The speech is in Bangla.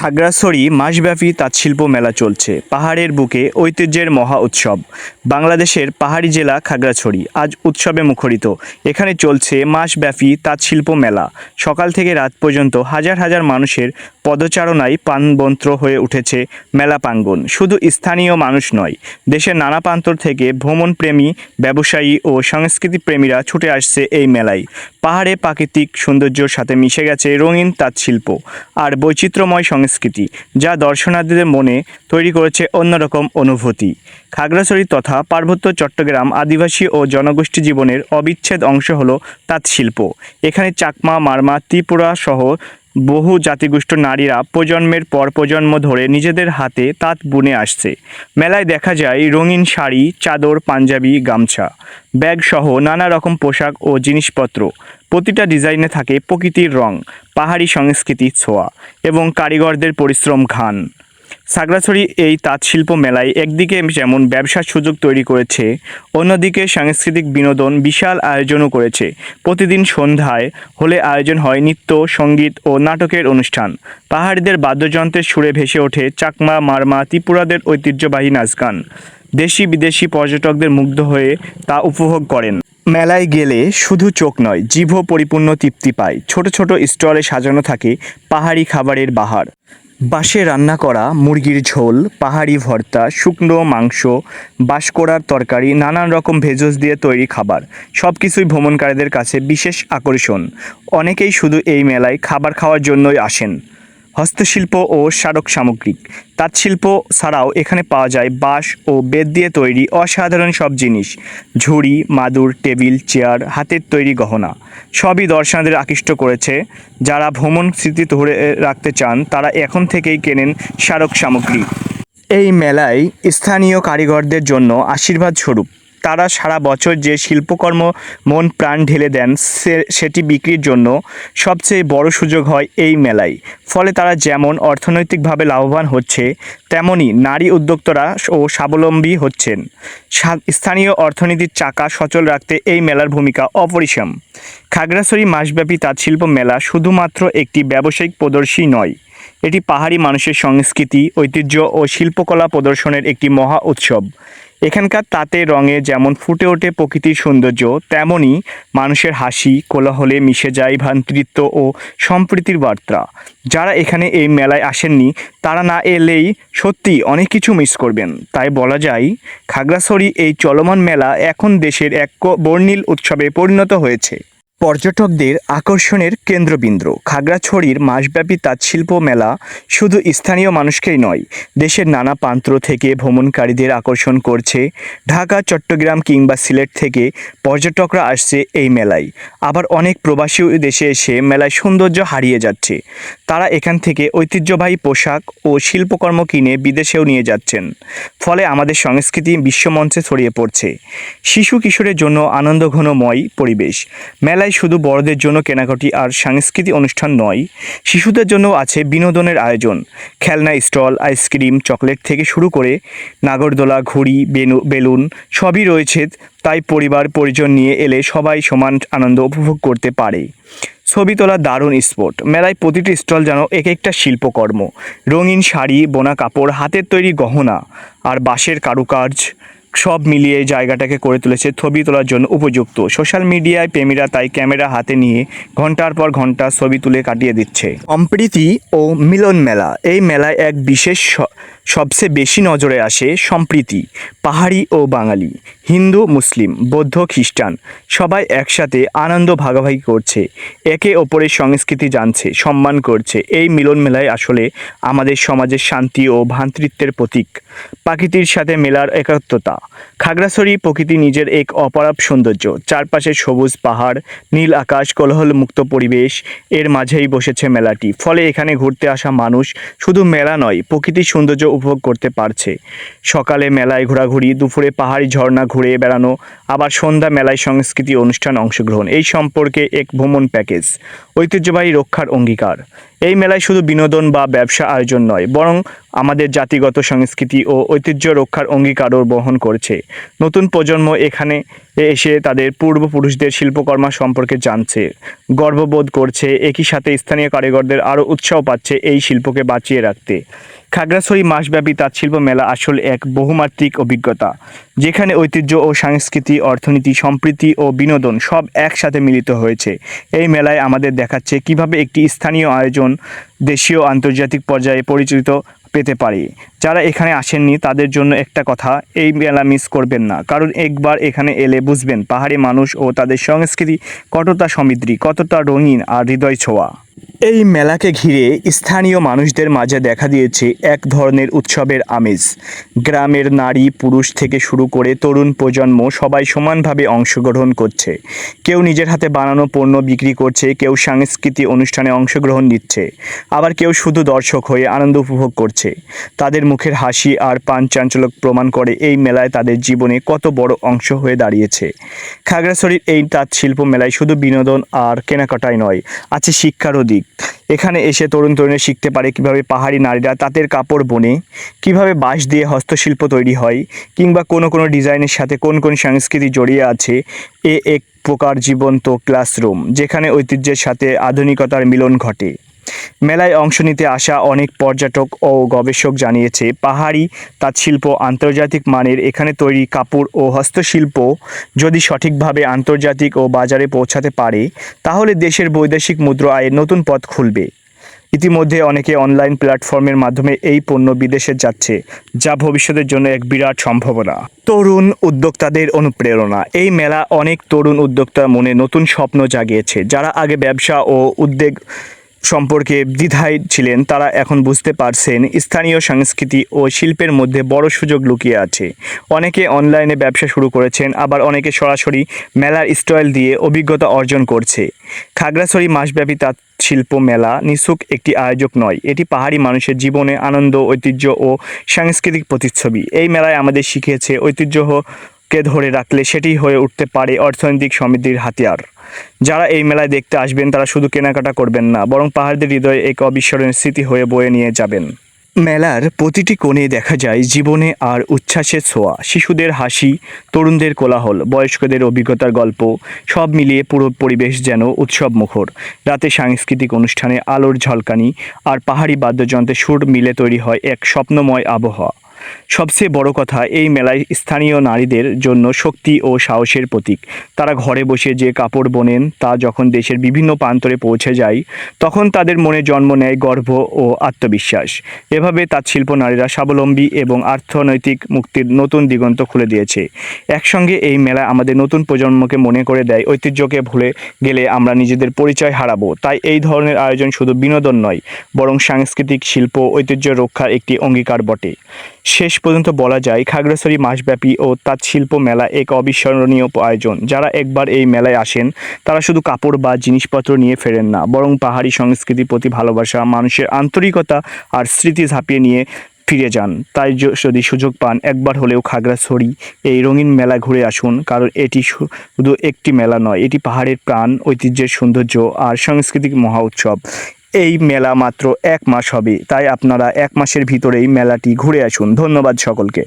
খাগড়াছড়ি মাসব্যাপী তাঁতশিল্প মেলা চলছে। পাহাড়ের বুকে ঐতিহ্যের মহা উৎসব। বাংলাদেশের পাহাড়ি জেলা খাগড়াছড়ি আজ উৎসবে মুখরিত। এখানে চলছে মাসব্যাপী তাঁতশিল্প মেলা। সকাল থেকে রাত পর্যন্ত হাজার হাজার মানুষের পদচারণায় পানবন্ত্র হয়ে উঠেছে মেলা প্রাঙ্গণ। শুধু স্থানীয় মানুষ নয়, দেশের নানা প্রান্তর থেকে ভ্রমণপ্রেমী, ব্যবসায়ী ও সংস্কৃতি প্রেমীরা ছুটে আসছে এই মেলায়। পাহাড়ে প্রাকৃতিক সৌন্দর্যের সাথে মিশে গেছে রঙিন তাঁতশিল্প। আর বৈচিত্র্যময় সংস্কৃতি যা দর্শনার্থীদের মনে তৈরি করেছে অন্যরকম অনুভূতি। খাগড়াছড়ি তথা পার্বত্য চট্টগ্রাম আদিবাসী ও জনগোষ্ঠী জীবনের অবিচ্ছেদ অংশ হলো তাঁতশিল্প। এখানে চাকমা, মারমা, ত্রিপুরা সহ বহু জাতিগোষ্ঠ নারীরা প্রজন্মের পর প্রজন্ম ধরে নিজেদের হাতে তাঁত বুনে আসছে। মেলায় দেখা যায় রঙিন শাড়ি, চাদর, পাঞ্জাবি, গামছা। ব্যাগ সহ নানা রকম পোশাক ও জিনিসপত্র। প্রতিটা ডিজাইনে থাকে প্রকৃতির রং, পাহাড়ি সংস্কৃতির ছোঁয়া এবং কারিগরদের পরিশ্রম ঘান সাগরাছড়ি এই তাঁতশিল্প মেলায় একদিকে যেমন ব্যবসার সুযোগ তৈরি করেছে, অন্যদিকে সাংস্কৃতিক বিনোদন বিশাল আয়োজনও করেছে। প্রতিদিন সন্ধ্যায় হলে আয়োজন হয় নৃত্য, সংগীত ও নাটকের অনুষ্ঠান। পাহাড়িদের বাদ্যযন্ত্রের সুরে ভেসে ওঠে চাকমা, মারমা, ত্রিপুরাদের ঐতিহ্যবাহী নাচ গান। দেশি বিদেশি পর্যটকদের মুগ্ধ হয়ে তা উপভোগ করেন। মেলায় গেলে শুধু চোখ নয়, জিভও পরিপূর্ণ তৃপ্তি পায়। ছোট ছোট স্টলে সাজানো থাকে পাহাড়ি খাবারের বাহার। বাঁশে রান্না করা মুরগির ঝোল, পাহাড়ি ভর্তা, শুকনো মাংস বাঁশকোড়ার তরকারি, নানান রকম ভেজস দিয়ে তৈরি খাবার। সব কিছুই ভ্রমণকারীদের কাছে বিশেষ আকর্ষণ। অনেকেই শুধু এই মেলায় খাবার খাওয়ার জন্যই আসেন। হস্তশিল্প ও স্মারক সামগ্রিক তাঁতশিল্প ছাড়াও এখানে পাওয়া যায় বাঁশ ও বেত দিয়ে তৈরি অসাধারণ সব জিনিস। ঝুড়ি, মাদুর, টেবিল, চেয়ার, হাতের তৈরি গহনা। সবই দর্শনাদের আকৃষ্ট করেছে। যারা ভ্রমণ স্মৃতি ধরে রাখতে চান, তারা এখন থেকেই কেনেন স্মারক সামগ্রী। এই মেলায় স্থানীয় কারিগরদের জন্য আশীর্বাদ স্বরূপ। তারা সারা বছর যে শিল্পকর্ম মন প্রাণ ঢেলে দেন সেটি বিক্রির জন্য সবচেয়ে বড় সুযোগ হয় এই মেলায়। ফলে তারা যেমন অর্থনৈতিকভাবে লাভবান হচ্ছে, তেমনি নারী উদ্যোক্তারা ও স্বাবলম্বী হচ্ছেন। স্থানীয় অর্থনীতির চাকা সচল রাখতে এই মেলার ভূমিকা অপরিসীম। খাগড়াছড়ি মাসব্যাপী তাঁতশিল্প মেলা শুধুমাত্র একটি ব্যবসায়িক প্রদর্শী নয়, এটি পাহাড়ি মানুষের সংস্কৃতি, ঐতিহ্য ও শিল্পকলা প্রদর্শনের একটি মহা উৎসব। এখানকার তাঁতে রঙে যেমন ফুটে ওঠে প্রকৃতির সৌন্দর্য, তেমনই মানুষের হাসি, কোলাহলে মিশে যায় ভ্রাতৃত্ব ও সম্প্রীতির বার্তা। যারা এখানে এই মেলায় আসেননি, তারা না এলেই সত্যি অনেক কিছু মিস করবেন। তাই বলা যায়, খাগড়াছড়ি এই চলমান মেলা এখন দেশের এক বর্ণিল উৎসবে পরিণত হয়েছে। পর্যটকদের আকর্ষণের কেন্দ্রবিন্দু। খাগড়াছড়ির মাসব্যাপী তাঁতশিল্প মেলা শুধু স্থানীয় মানুষকেই নয়, দেশের নানা প্রান্ত থেকে ভ্রমণকারীদের আকর্ষণ করছে। ঢাকা, চট্টগ্রাম কিংবা সিলেট থেকে পর্যটকরা আসছে এই মেলায়। আবার অনেক প্রবাসী দেশে এসে মেলায় সৌন্দর্য হারিয়ে যাচ্ছে। তারা এখান থেকে ঐতিহ্যবাহী পোশাক ও শিল্পকর্ম কিনে বিদেশেও নিয়ে যাচ্ছেন। ফলে আমাদের সংস্কৃতি বিশ্বমঞ্চে ছড়িয়ে পড়ছে। শিশু কিশোরের জন্য আনন্দঘনময় পরিবেশ। মেলায় শুধু বড়দের জন্য কেনাকাটি আর সাংস্কৃতিক অনুষ্ঠান নয়, শিশুদের জন্য আছে বিনোদনের আয়োজন। খেলনা, স্টল, আইসক্রিম, চকলেট থেকে শুরু করে নাগরদোলা, ঘুড়ি বেলুন সবই রয়েছে, তাই পরিবার, পরিজন নিয়ে এলে সবাই সমান আনন্দ উপভোগ করতে পারে। ছবি তোলা দারুণ স্পট। মেলায় প্রতিটি স্টল যেন এক একটা শিল্পকর্ম। রঙিন শাড়ি, বোনা কাপড়, হাতের তৈরি গহনা আর বাঁশের কারুকার্য। সব মিলিয়ে জায়গাটাকে করে তুলেছে, ছবি তোলার জন্য উপযুক্ত। সোশ্যাল মিডিয়ায় প্রেমীরা তাই ক্যামেরা হাতে নিয়ে ঘণ্টার পর ঘণ্টা ছবি তুলে কাটিয়ে দিচ্ছে। সম্প্রীতি ও মিলন মেলা, এই মেলায় এক বিশেষ সবচেয়ে বেশি নজরে আসে সম্প্রীতি, পাহাড়ি ও বাঙালি, হিন্দু, মুসলিম, বৌদ্ধ, খ্রিস্টান। সবাই একসাথে আনন্দ ভাগাভাগি করছে, একে অপরের সংস্কৃতি জানছে, সম্মান করছে। এই মিলন মেলায় আসলে আমাদের সমাজের শান্তি ও ভ্রাতৃত্বের প্রতীক। প্রকৃতির সাথে মেলার একাত্মতা। খাগড়াছড়ি প্রকৃতি নিজের এক অপরাপ সৌন্দর্য। চারপাশে সবুজ পাহাড়, নীল আকাশ কোলাহল মুক্ত পরিবেশ, এর মাঝেই বসেছে মেলাটি। ফলে এখানে ঘুরতে আসা মানুষ শুধু মেলা নয়, প্রকৃতির সৌন্দর্য উপভোগ করতে পারছে। সকালে মেলায় ঘোরাঘুরি, দুপুরে পাহাড়ি ঝর্ণা ঘুরে বেড়ানো, আবার সন্ধ্যা মেলায় সংস্কৃতি অনুষ্ঠান অংশগ্রহণ, এই সম্পর্কে এক ভ্রমণ প্যাকেজ, ঐতিহ্যবাহী রক্ষার অঙ্গীকার। এই মেলায় শুধু বিনোদন বা ব্যবসা আয়োজন নয়, বরং আমাদের জাতিগত সংস্কৃতি ও ঐতিহ্য রক্ষার অঙ্গীকারও বহন করছে। নতুন প্রজন্ম এখানে এসে তাদের পূর্বপুরুষদের শিল্পকর্মা সম্পর্কে জানছে, গর্ববোধ করছে, একই সাথে স্থানীয় কারিগরদের আরও উৎসাহ পাচ্ছে এই শিল্পকে বাঁচিয়ে রাখতে। খাগড়াছড়ি মাসব্যাপী তাঁতশিল্প মেলা আসলে এক বহুমাত্রিক অভিজ্ঞতা, যেখানে ঐতিহ্য ও সংস্কৃতি, অর্থনীতি, সম্প্রীতি ও বিনোদন সব একসাথে মিলিত হয়েছে। এই মেলায় আমাদের দেখাচ্ছে কীভাবে একটি স্থানীয় আয়োজন দেশীয় আন্তর্জাতিক পর্যায়ে পরিচিত পেতে পারে। যারা এখানে আসেননি, তাদের জন্য একটা কথা, এই মেলা মিস করবেন না। কারণ একবার এখানে এলে বুঝবেন, পাহাড়ি মানুষ ও তাদের সংস্কৃতি কতটা সমৃদ্ধি, কতটা রঙিন আর হৃদয় ছোঁয়া। এই মেলাকে ঘিরে স্থানীয় মানুষদের মাঝে দেখা দিয়েছে এক ধরনের উৎসবের আমেজ। গ্রামের নারী, পুরুষ থেকে শুরু করে তরুণ প্রজন্ম সবাই সমানভাবে অংশগ্রহণ করছে। কেউ নিজের হাতে বানানো পণ্য বিক্রি করছে, কেউ সাংস্কৃতিক অনুষ্ঠানে অংশগ্রহণ নিচ্ছে। আবার কেউ শুধু দর্শক হয়ে আনন্দ উপভোগ করছে। তাদের মুখের হাসি আর পান চাঞ্চল্য প্রমাণ করে এই মেলায় তাদের জীবনে কত বড় অংশ হয়ে দাঁড়িয়েছে। খাগড়াছড়ির এই তাঁত শিল্প মেলায় শুধু বিনোদন আর কেনাকাটাই নয়, আছে শিক্ষারও দিক। এখানে এসে তরুণ তরুণী শিখতে পারে কীভাবে পাহাড়ি নারীরা তাঁতের কাপড় বোনে, কীভাবে বাঁশ দিয়ে হস্তশিল্প তৈরি হয়, কিংবা কোনো কোনো ডিজাইনের সাথে কোন কোন সংস্কৃতি জড়িয়ে আছে, এ এক প্রকার জীবন্ত ক্লাসরুম, যেখানে ঐতিহ্যের সাথে আধুনিকতার মিলন ঘটে। মেলায় অংশ নিতে আসা অনেক পর্যটক ও গবেষক জানিয়েছে, পাহাড়ি তাঁতশিল্প আন্তর্জাতিক মানের এখানে তৈরি কাপড় ও হস্তশিল্প যদি সঠিকভাবে আন্তর্জাতিক ও বাজারে পৌঁছাতে পারে, তাহলে দেশের বৈদেশিক মুদ্রা আয়ের নতুন পথ খুলবে। ইতিমধ্যে অনেকে অনলাইন প্ল্যাটফর্মের মাধ্যমে এই পণ্য বিদেশে যাচ্ছে, যা ভবিষ্যতের জন্য এক বিরাট সম্ভাবনা। তরুণ উদ্যোক্তাদের অনুপ্রেরণা। এই মেলা অনেক তরুণ উদ্যোক্তার মনে নতুন স্বপ্ন জাগিয়েছে, যারা আগে ব্যবসা ও উদ্যোগ সম্পর্কে দ্বিধায় ছিলেন, তারা এখন বুঝতে পারছেন স্থানীয় সংস্কৃতি ও শিল্পের মধ্যে বড় সুযোগ লুকিয়ে আছে। অনেকে অনলাইনে ব্যবসা শুরু করেছেন, আবার অনেকে সরাসরি মেলার স্টল দিয়ে অভিজ্ঞতা অর্জন করছে। খাগড়াছড়ি মাসব্যাপী তাঁত শিল্প মেলা নিছুক একটি আয়োজক নয়, এটি পাহাড়ি মানুষের জীবনে আনন্দ, ঐতিহ্য ও সাংস্কৃতিক প্রতিচ্ছবি। এই মেলায় আমাদের শিখিয়েছে ঐতিহ্যকে ধরে রাখলে সেটি হয়ে উঠতে পারে অর্থনৈতিক সমৃদ্ধির হাতিয়ার। যারা এই মেলায় দেখতে আসবেন, তারা শুধু কেনাকাটা করবেন না, বরং পাহাড়দের হৃদয়ে এক অবিস্মরণীয় স্মৃতি হয়ে বয়ে নিয়ে যাবেন। মেলার প্রতিটি কোণে দেখা যায় জীবনে আর উচ্ছ্বাসের ছোঁয়া, শিশুদের হাসি, তরুণদের কোলাহল, বয়স্কদের অভিজ্ঞতার গল্প, সব মিলিয়ে পুরো পরিবেশ যেন উৎসব মুখর রাতে সাংস্কৃতিক অনুষ্ঠানে আলোর ঝলকানি আর পাহাড়ি বাদ্যযন্ত্রের সুর মিলে তৈরি হয় এক স্বপ্নময় আবহাওয়া। সবচেয়ে বড় কথা, এই মেলায় স্থানীয় নারীদের জন্য শক্তি ও সাহসের প্রতীক। তারা ঘরে বসে যে কাপড় বোনেন, তা যখন দেশের বিভিন্ন প্রান্তরে পৌঁছে যায়, তখন তাদের মনে জন্ম নেয় গর্ব ও আত্মবিশ্বাস। এভাবে তাঁত শিল্প নারীরা স্বাবলম্বী এবং অর্থনৈতিক মুক্তির নতুন দিগন্ত খুলে দিয়েছে। একসঙ্গে এই মেলা আমাদের নতুন প্রজন্মকে মনে করে দেয়, ঐতিহ্যকে ভুলে গেলে আমরা নিজেদের পরিচয় হারাবো। তাই এই ধরনের আয়োজন শুধু বিনোদন নয়, বরং সাংস্কৃতিক শিল্প, ঐতিহ্য রক্ষার একটি অঙ্গীকার বটে। শেষ পর্যন্ত বলা যায়, খাগড়াছড়ি মাসব্যাপী ও তাঁত শিল্প মেলা এক অবিস্মরণীয় আয়োজন। যারা একবার এই মেলায় আসেন, তারা শুধু কাপড় বা জিনিসপত্র নিয়ে ফেরেন না, বরং পাহাড়ি সংস্কৃতির প্রতি ভালোবাসা, মানুষের আন্তরিকতা আর স্মৃতি ঝাঁপিয়ে নিয়ে ফিরে যান। তাই যদি সুযোগ পান, একবার হলেও খাগড়াছড়ি এই রঙিন মেলা ঘুরে আসুন, কারণ এটি শুধু একটি মেলা নয়, এটি পাহাড়ের প্রাণ, ঐতিহ্যের সৌন্দর্য আর সাংস্কৃতিক মহা উৎসব। এই মেলা মাত্র এক মাস হবে, তাই আপনারা এক মাসের ভিতরেই মেলাটি ঘুরে আসুন। ধন্যবাদ সকলকে।